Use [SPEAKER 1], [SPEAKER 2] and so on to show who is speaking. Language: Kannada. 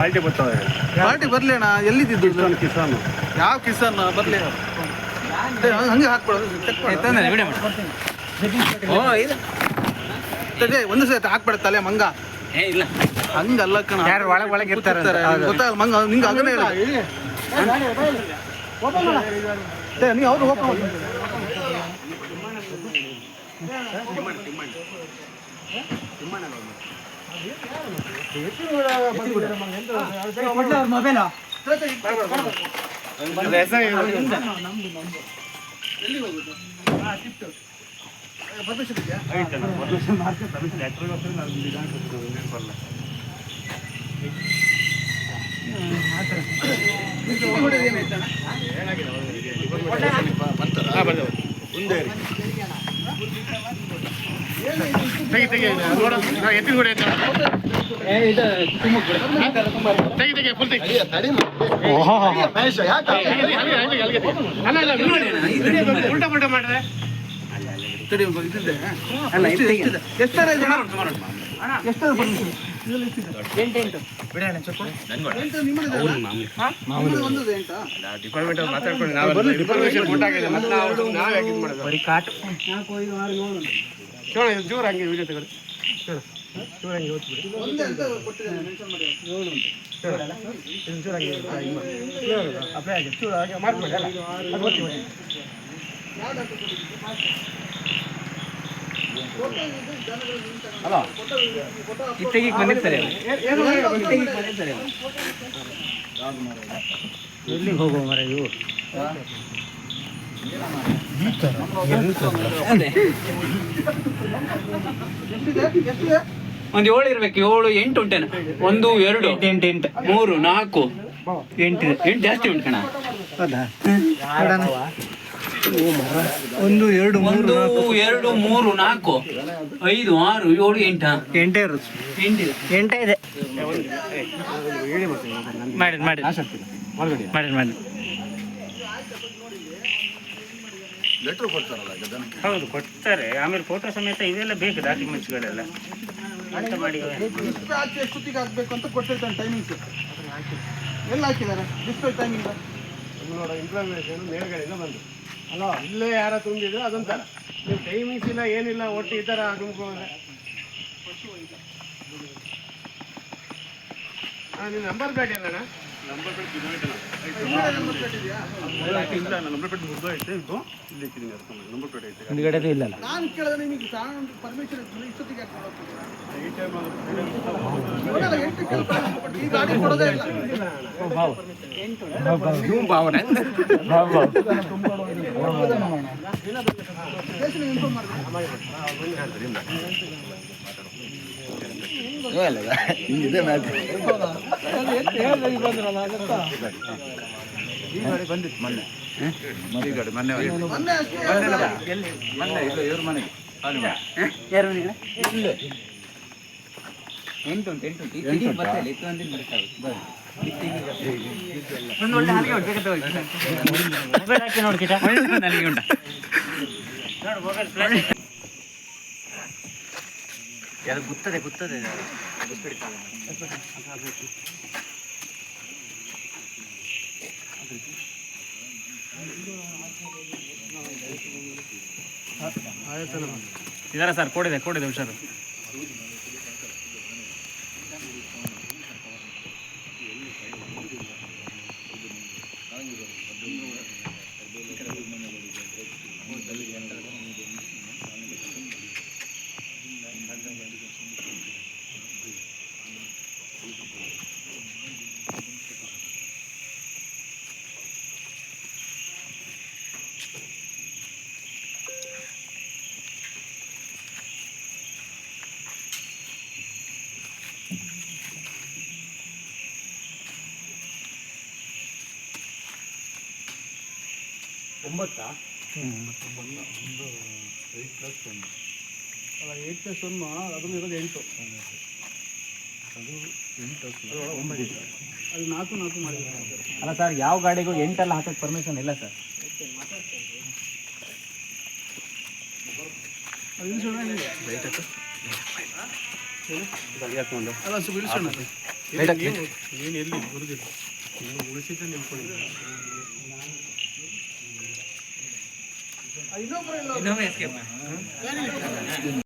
[SPEAKER 1] ಪಾರ್ಟಿ ಬರ್ತಾವೆ.
[SPEAKER 2] ಪಾರ್ಟಿ ಬರ್ಲಿ ಅಣ್ಣ ಎಲ್ಲಿದ್ದು
[SPEAKER 1] ಕಿಸಾನ್ ಕಿಸಾನ್.
[SPEAKER 2] ಯಾವ ಕಿಸಾನ್ ಬರ್ಲಿ. ಹಂಗೆ ಹಾಕ್ಬಿಡೋದು ಚೆಕ್ ಒಂದು ಸತಿ ಹಾಕ್ಬೇಡ ತಲೆ ಮಂಗ.
[SPEAKER 3] ಏ ಇಲ್ಲ.
[SPEAKER 2] ಹಂಗಲ್ಲ ಕಣ.
[SPEAKER 3] ಯಾರು ಒಳಗೆ ಒಳಗೆ ಇರ್ತಾರೆ.
[SPEAKER 2] ಗೊತ್ತಾಗಲ್ಲ ಮಂಗ ನಿಂಗೆ ಹಂಗನೇ ಇಲ್ಲ. ಏ, ನೀ ಅವ್ರು ಓಪನ್ ತಿಮ್ಮಣ್ಣ ಎಲ್ಲಿ ಬಿಟ್ಟು ಹೊಡೆಯೋದು ಏನಾಯ್ತು ಅಣ್ಣ?
[SPEAKER 1] ತೆಗಿ ತೆಗಿ ನೋಡ ಎತ್ತಿನ ಕೂಡ ತೆಗಿ ತೆಗಿ ಫುಲ್ ತೆಗಿ ಅಲ್ಲ ಅಲ್ಲ ಉಲ್ಟಾ ಪಲ್ಟಾ ಮಾಡಿದ್ರೆ
[SPEAKER 2] ತಡಿ ಒಬ್ಬ ಇದಿದೆ. ಎಷ್ಟು- ಎಷ್ಟಿದೆ? ಎಷ್ಟರ ಇದೆ ಅಣ್ಣ? ಎಷ್ಟರ permission? ಇದ್ರಲ್ಲಿ ಎಷ್ಟಿದೆ? ಎಂಟು ನಿಮ್ಮದಿದೆ ಅಲ್ಲ? ನಿಮ್ಮದು ಒಂದಿದೆ ಎಂಟಾ?
[SPEAKER 1] ಡಿಪಾರ್ಟ್ಮೆಂಟ್ ಮಾತಾಡ್ಕೊಂಡು ನಾವು ಡಿಪಾರ್ಟ್ಮೆಂಟ್ ಫೋಟೋ ಆಗಿದೆ ಮತ್ತೆ ನಾವು ನಾವೇ ಯಾಕೆ ಇದು ಮಾಡೋದು
[SPEAKER 2] ನಾಲ್ಕು, ಐದು, ಆರು, ಏಳು ಉಂಟು.
[SPEAKER 1] ಇದು ಜೋರು ಹಂಗೆ ವಿಡಿಯೋ ತಗೊಳ್ಳಿ ಚೂರು ಚೂರ ಹಂಗೆ ಓದ್ಬಿಡಿ ಚೂರ ಚೂರ ಹಂಗೆ ಅಪ್ಲೈ ಆಗಿದೆ ಚೂರ ಹಾಗೆ ಮಾರ್ಕ್ ಮಾಡಿ ಅಲ್ಲ ಅದು
[SPEAKER 3] ಅಲ್ಲ ಬಂದಿರ್ತಾರೆ
[SPEAKER 1] ಏನು
[SPEAKER 3] ಎಲ್ಲಿಗೆ ಹೋಗುವ ಮರ ಇವು? ಒಂದು ಏಳು ಇರ್ಬೇಕು ಏಳು ಎಂಟು ಉಂಟೇನ ಒಂದು ಎರಡು ಎಂಟು ಎಂಟು ಮೂರು ನಾಲ್ಕು ಎಂಟು ಎಂಟು ಜಾಸ್ತಿ ಉಂಟು ಕಣ
[SPEAKER 2] ಒಂದು ಎರಡು
[SPEAKER 3] ಒಂದು ಎರಡು ಮೂರು ನಾಲ್ಕು ಐದು ಆರು ಏಳು ಎಂಟ
[SPEAKER 4] ಎಂಟೇ ಇರುತ್ತೆ
[SPEAKER 3] ಎಂಟಿದೆ
[SPEAKER 4] ಎಂಟೇ ಇದೆ
[SPEAKER 1] ಮಾಡಿ ಮಾಡಿ
[SPEAKER 4] ಮಾಡಿ ಮಾಡಿ
[SPEAKER 1] ಒಳಗಡೆ
[SPEAKER 4] ಕೊಡ್ತಾರಲ್ಲ ಮಾಡಿ ಹೌದು ಕೊಡ್ತಾರೆ. ಆಮೇಲೆ ಫೋಟೋ ಸಮೇತ ಇವೆಲ್ಲ ಬೇಕು ಡಾಕ್ಯುಮೆಂಟ್ಸ್ಗಳೆಲ್ಲ ಅಂತ ಮಾಡಿ
[SPEAKER 2] ಡಿಸ್ಪ್ಲೇ ಹಾಕಿ ಎಷ್ಟೊತ್ತಿಗೆ ಆಗಬೇಕು ಅಂತ ಕೊಟ್ಟಿರ್ತಾನೆ ಟೈಮಿಂಗ್ಸ್ ಎಲ್ಲ ಹಾಕಿದ್ದಾರೆ? ಡಿಸ್ಪ್ಲೇ ಟೈಮಿಂಗ್
[SPEAKER 1] ನೋಡ ಇಂಪ್ಲಿಮೇಷನ್ ಮೇಲ್ಗಡೆಯಿಂದ ಬಂದು. ಅಲ್ಲ ಇಲ್ಲೇ ಯಾರ ತುಂಬಿದ್ರು ಅದೊಂಥರ ನೀವು ಟೈಮಿಂಗ್ಸ್ ಇಲ್ಲ ಏನಿಲ್ಲ ಒಟ್ಟು ಈ ಥರ ತುಂಬ್ಕೊಂಡ್ರೆ. ಹಾಂ ನಿಮ್ಮ ನಂಬರ್ ಪ್ಲೇಟ್ ಏನಣ್ಣ ನಂಬರ್ ಪ್ಲೇಟ್ ಇಲ್ಲ ನಂಬರ್ ಪ್ಲೇಟ್ ಮುಗ್ದು ಐತೆ ಇದು ಇಲ್ಲಿ ಇಟ್ಟಿದ್ದೀನಿ ನಂಬರ್ ಪ್ಲೇಟ್ ಐತೆ
[SPEAKER 4] ಹಿಂದ್ಗಡೆದು ಇಲ್ಲ
[SPEAKER 2] ನಾನು ಕೇಳಿದ್ರೆ ನಿಮಗೆ ಪರ್ಮಿಷನ್ ಇಷ್ಟೊತ್ತಿಗೆ ಯಾಕೆ ಕೊಡೋದು
[SPEAKER 1] ಈ ಟೈಮ್
[SPEAKER 2] ಎಂಟು ಕೆಲಸ ಈ ಗಾಡಿ ಕೊಡೋದೇ ಇಲ್ಲ ಸ್ಟೇಷನ್ ಇನ್ಫಾರ್ಮ್ ಮಾಡ್ಬೇಕು ಮೊನ್ನೆ
[SPEAKER 3] ಯಾರು ಮನೆಗೆ? ಉಂಟು ಎಂಟು ಉಂಟು ಇತ್ತಿಗೆ ಬರ್ತಾ ಇಲ್ಲ ಇತ್ತು ಒಂದಿನ ಬರ್ತಾ ಇದೆ. ಬರ್ರಿ. ಇತ್ತಿಗೆ ಬರ್ತಾ ಇದೆ. ಒಂದು ಒಳ್ಳೆ ಹಾಗೆ ಉಂಟು, ಬೇಕಾದ್ರೆ ಹೋಗಿ.
[SPEAKER 4] ಮೊಬೈಲ್ ಹಾಕಿ ನೋಡಿ ಕಿಟ
[SPEAKER 3] ನನಗೆ ಉಂಟ
[SPEAKER 4] ನೋಡು ಮೊಬೈಲ್
[SPEAKER 3] ಅದು ಗುತ್ತದೆ ಗುತ್ತದೆ.
[SPEAKER 4] ಇದಾರೆ ಸರ್ ಕೊಡಿದೆ ಕೊಡಿದೆ ಹುಷಾರು.
[SPEAKER 2] ಅಲ್ಲ ಏಟ್ ಪ್ಲಸ್ ಒನ್ ಅದನ್ನು ಇರೋದು ಎಂಟು. ಅದು ನಾಲ್ಕು ನಾಲ್ಕು ಮಾಡಿದ್ದಾರೆ
[SPEAKER 4] ಅಲ್ಲ ಸರ್ ಯಾವ ಗಾಡಿಗೂ ಎಂಟೆಲ್ಲ ಹಾಕಕ್ಕೆ ಪರ್ಮಿಷನ್ ಇಲ್ಲ ಸರ್
[SPEAKER 2] ಅದು ಅಲ್ಲ ಸ್ವಲ್ಪ ಇಳಿಸೋಣ
[SPEAKER 1] ನೀನು ಎಲ್ಲಿ? ಬರುದಿಲ್ಲ ನೀವು ಉಳಿಸಿದ್ರೆ
[SPEAKER 2] ಇಲ್ಲ
[SPEAKER 3] ಇನ್ನೊಮ್ಮೆ escape ಮಾಡಿ.